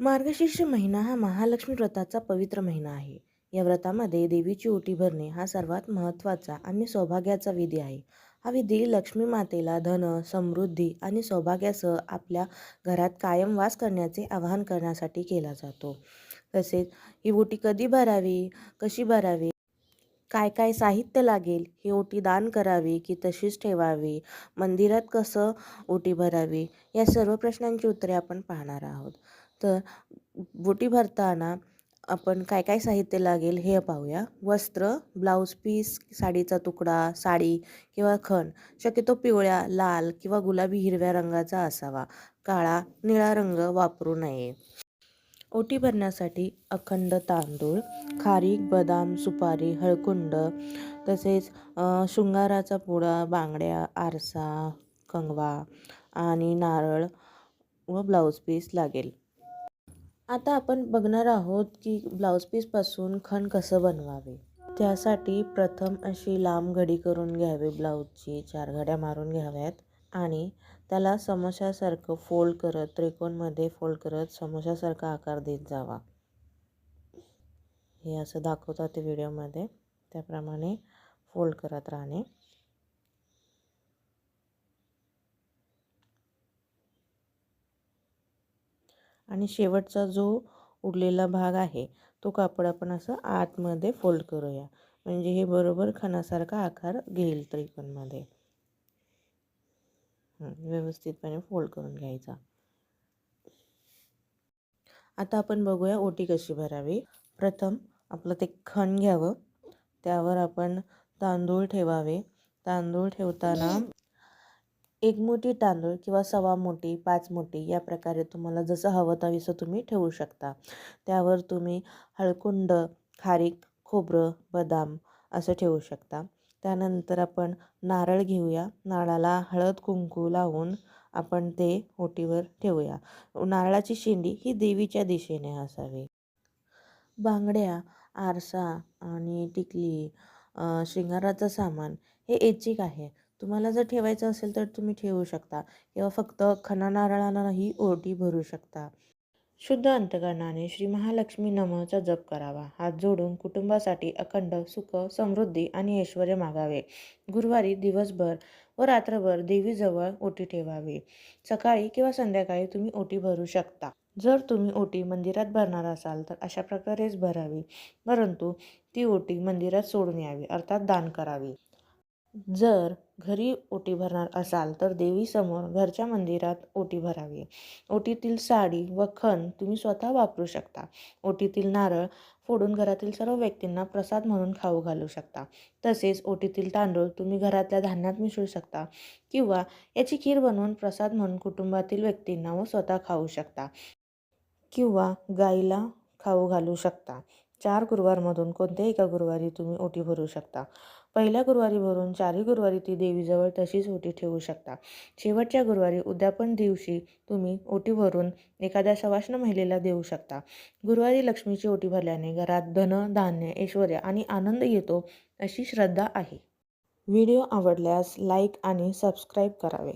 मार्गशीर्ष महिना हा महालक्ष्मी व्रताचा पवित्र महिना आहे. या व्रतामध्ये देवीची ओटी भरणे हा सर्वात महत्त्वाचा आणि सौभाग्याचा विधी आहे. हा विधी लक्ष्मी मातेला धन समृद्धी आणि सौभाग्यासह आपल्या घरात कायम वास करण्याचे आवाहन करण्यासाठी केला जातो. तसेच ही ओटी कधी भरावी कशी भरावी? काय काय साहित्य लागेल ही ओटी दान करावी की तशीच ठेवावी? मंदिरात कसं ओटी भरावी? या सर्व प्रश्नांची उत्तरे आपण पाहणार आहोत. तर ओटी भरताना आपण काय काय साहित्य लागेल हे पाहूया. वस्त्र ब्लाऊज पीस साडीचा तुकडा साडी किंवा खण. शक्यतो पिवळ्या लाल किंवा गुलाबी हिरव्या रंगाचा असावा. काळा निळा रंग वापरू नये. ओटी भरण्यासाठी अखंड तांदूळ खारीक बदाम सुपारी हळकुंड तसेच शृंगाराचा पुडा बांगड्या आरसा कंगवा आणि नारळ व ब्लाऊज पीस लागेल. आता आपण बघणार आहोत की ब्लाऊज पीसपासून खण कसं बनवावे. त्यासाठी प्रथम अशी लांब घडी करून घ्यावी ब्लाऊजची चार घड्या मारून घ्याव्यात. आणि त्याला समोशासारखं फोल्ड करत त्रिकोणमध्ये फोल्ड करत समोशासारखा आकार देत जावा. हे असं दाखवतात ते व्हिडिओमध्ये. त्याप्रमाणे फोल्ड करत राहणे. आणि शेवटचा जो उरलेला भाग आहे तो कापड आपण असं आतमध्ये फोल्ड करूया. म्हणजे हे बरोबर खणासारखा आकार घेईल त्रिकोणमध्ये. व्यवस्थितपणे फोल्ड करून घ्यायचा. आता आपण बघूया ओटी कशी भरावी. प्रथम आपलं ते खण घ्यावं. त्यावर आपण तांदूळ ठेवावे. तांदूळ ठेवताना एक मोठी तांदूळ किंवा सवा मोठी पाच मोठी या प्रकारे तुम्हाला जसं हवं तसं तुम्ही ठेवू शकता. त्यावर तुम्ही हळकुंड खारीक खोबरं बदाम असं ठेवू शकता. त्यानंतर आपण नारळ घेऊया. नारळाला हळद कुंकू लावून आपण ते ओटीवर ठेवूया. नारळाची शेंडी ही देवीच्या दिशेने असावी. बांगड्या आरसा आणि टिकली शृंगाराचं सामान हे ऐच्छिक आहे. तुम्हाला जर ठेवायचं असेल तर तुम्ही ठेवू शकता किंवा फक्त खना नारळांनाही ओटी भरू शकता. शुद्ध अंतकरणाने श्री महालक्ष्मी नमःचा जप करावा. हात जोडून कुटुंबासाठी अखंड सुख समृद्धी आणि ऐश्वर मागावे. गुरुवारी दिवसभर व रात्रभर देवीजवळ ओटी ठेवावी. सकाळी किंवा संध्याकाळी तुम्ही ओटी भरू शकता. जर तुम्ही ओटी मंदिरात भरणार असाल तर अशा प्रकारेच भरावी. परंतु ती ओटी मंदिरात सोडून यावी अर्थात दान करावी. जर घरी ओटी भरणार असाल तर देवीसमोर घरच्या मंदिरात ओटी भरावी. ओटीतील साडी व खण तुम्ही स्वतः वापरू शकता. ओटीतील नारळ फोडून घरातील सर्व व्यक्तींना प्रसाद म्हणून खाऊ घालू शकता. तसेच ओटीतील तांदूळ तुम्ही घरातल्या धान्यात मिसळू शकता किंवा याची खीर बनवून प्रसाद म्हणून कुटुंबातील व्यक्तींना व स्वतः खाऊ शकता किंवा गाईला खाऊ घालू शकता. चार गुरुवारमधून कोणत्याही एका गुरुवारी तुम्ही ओटी भरू शकता? पहिल्या गुरुवारी भरून चारही गुरुवारी ती देवीजवळ तशीच ओटी ठेवू शकता. शेवटच्या गुरुवारी उद्यापन दिवशी तुम्ही ओटी भरून एखाद्या सवाष्ण महिलेला देऊ शकता. गुरुवारी लक्ष्मीची ओटी भरल्याने घरात धन धान्य ऐश्वर आणि आनंद येतो अशी श्रद्धा आहे. व्हिडिओ आवडल्यास लाईक आणि सबस्क्राईब करावे.